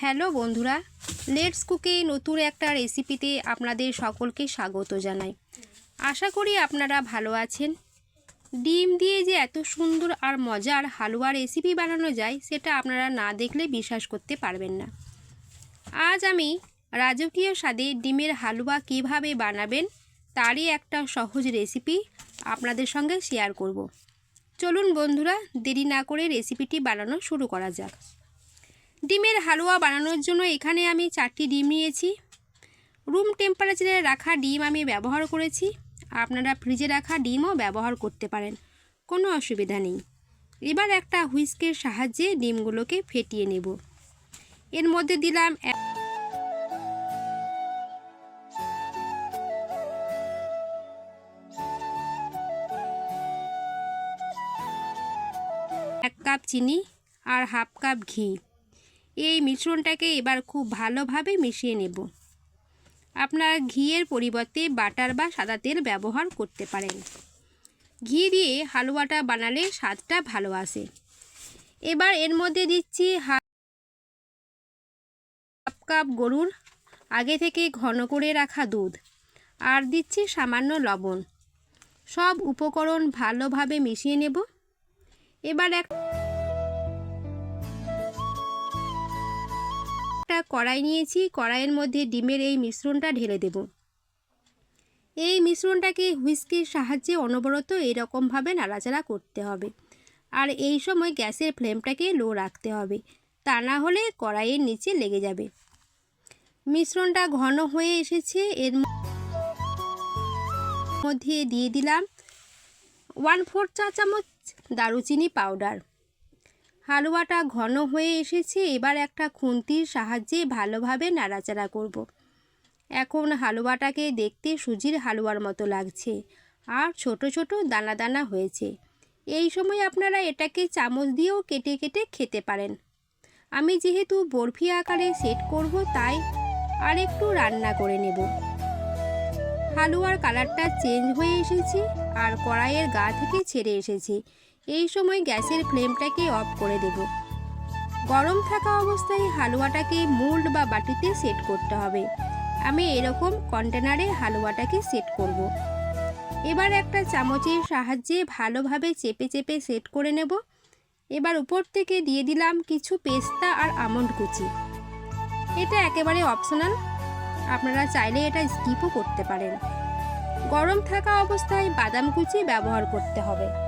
Hello বন্ধুরা let's কুকে নতুন একটা রেসিপিতে আপনাদের সকলকে স্বাগত জানাই। আশা করি আপনারা ভালো আছেন। ডিম দিয়ে যে এত সুন্দর আর মজার হালুয়া রেসিপি বানানো যায়, সেটা আপনারা না দেখলে বিশ্বাস করতে পারবেন না। আজ আমি রাজকীয় স্বাদে ডিমের হালুয়া কীভাবে বানাবেন, তারই একটা সহজ রেসিপি আপনাদের সঙ্গে শেয়ার করব। চলুন বন্ধুরা, দেরি না করে রেসিপিটি বানানো শুরু করা যাক। ডিমের হালুয়া বানানোর জন্য এখানে আমি চারটি ডিম নিয়েছি। রুম টেম্পারেচারে রাখা ডিম আমি ব্যবহার করেছি। আপনারা ফ্রিজে রাখা ডিমও ব্যবহার করতে পারেন, কোনো অসুবিধা নেই। এবার একটা হুইস্কের সাহায্যে ডিমগুলোকে ফেটিয়ে নেব। এর মধ্যে দিলাম এক কাপ চিনি আর হাফ কাপ ঘি। এই মিশ্রণটাকে এবার খুব ভালোভাবে মিশিয়ে নেব। আপনারা ঘিয়ের পরিবর্তে বাটার বা সাদা তেল ব্যবহার করতে পারেন। ঘি দিয়ে হালুয়াটা বানালে স্বাদটা ভালো আসে। এবার এর মধ্যে দিচ্ছি হাফ কাপ গরুর আগে থেকে ঘন করে রাখা দুধ আর দিচ্ছি সামান্য লবণ। সব উপকরণ ভালোভাবে মিশিয়ে নেব। এবার এক একটা কড়াই নিয়েছি, কড়াইয়ের মধ্যে ডিমের এই মিশ্রণটা ঢেলে দেব। এই মিশ্রণটাকে হুইস্কির সাহায্যে অনবরত এরকমভাবে নাড়াচাড়া করতে হবে। আর এই সময় গ্যাসের ফ্লেমটাকে লো রাখতে হবে। তা না হলে কড়াইয়ের নিচে লেগে যাবে। মিশ্রণটা ঘন হয়ে এসেছে। এর মধ্যে দিয়ে দিলাম ওয়ান ফোর চা চামচ দারুচিনি পাউডার। হালুয়াটা ঘন হয়ে এসেছে, এবার একটা খুন্তির সাহায্যে ভালোভাবে নাড়াচাড়া করব। এখন হালুয়াটাকে দেখতে সুজির হালুয়ার মতো লাগছে আর ছোট ছোট দানা দানা হয়েছে। এই সময় আপনারা এটাকে চামচ দিয়েও কেটে কেটে খেতে পারেন। আমি যেহেতু বরফি আকারে সেট করব তাই আর একটু রান্না করে নেব। হালুয়ার কালারটা চেঞ্জ হয়ে এসেছে আর কড়াইয়ের গা থেকে ছেড়ে এসেছে। এই সময় গ্যাসের ফ্লেমটাকে অফ করে দেব। গরম থাকা অবস্থায় হালুয়াটাকে মোল্ড বা বাটিতে সেট করতে হবে। আমি এরকম কন্টেনারে হালুয়াটাকে সেট করব। এবার একটা চামচের সাহায্যে ভালোভাবে চেপে চেপে সেট করে নেব। এবার উপর থেকে দিয়ে দিলাম কিছু পেস্তা আর আমন্ড কুচি। এটা একেবারে অপশনাল। আপনারা চাইলে এটা স্কিপও করতে পারেন। গরম থাকা অবস্থায় বাদাম কুচি ব্যবহার করতে হবে।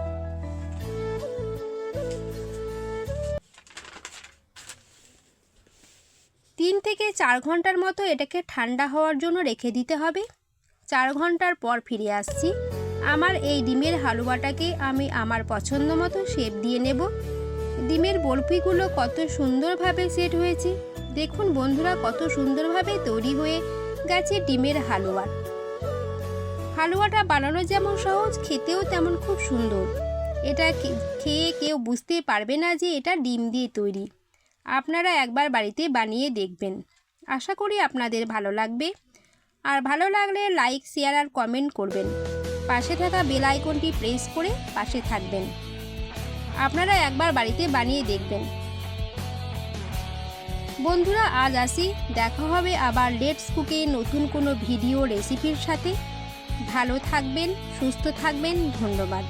তিন থেকে চার ঘণ্টার মতো এটাকে ঠান্ডা হওয়ার জন্য রেখে দিতে হবে। চার ঘণ্টার পর ফিরে আসছি। আমার এই ডিমের হালুয়াটাকে আমি আমার পছন্দ মতো শেপ দিয়ে নেব। ডিমের বরফিগুলো কত সুন্দরভাবে সেট হয়েছে। দেখুন বন্ধুরা, কত সুন্দরভাবে তৈরি হয়ে গেছে ডিমের হালুয়া। হালুয়াটা বানানো যেমন সহজ, খেতেও তেমন খুব সুন্দর। এটা খেয়ে কেউ বুঝতে পারবে না যে এটা ডিম দিয়ে তৈরি। আপনারা একবার বাড়িতে বানিয়ে দেখবেন। আশা করি আপনাদের ভালো লাগবে। আর ভালো লাগলে লাইক, শেয়ার আর কমেন্ট করবেন। পাশে থাকা বেল আইকনটি প্রেস করে পাশে থাকবেন। আপনারা একবার বাড়িতে বানিয়ে দেখবেন। বন্ধুরা, আজ আসি। দেখা হবে আবার লেটস কুকে নতুন কোনো ভিডিও রেসিপির সাথে। ভালো থাকবেন, সুস্থ থাকবেন, ধন্যবাদ।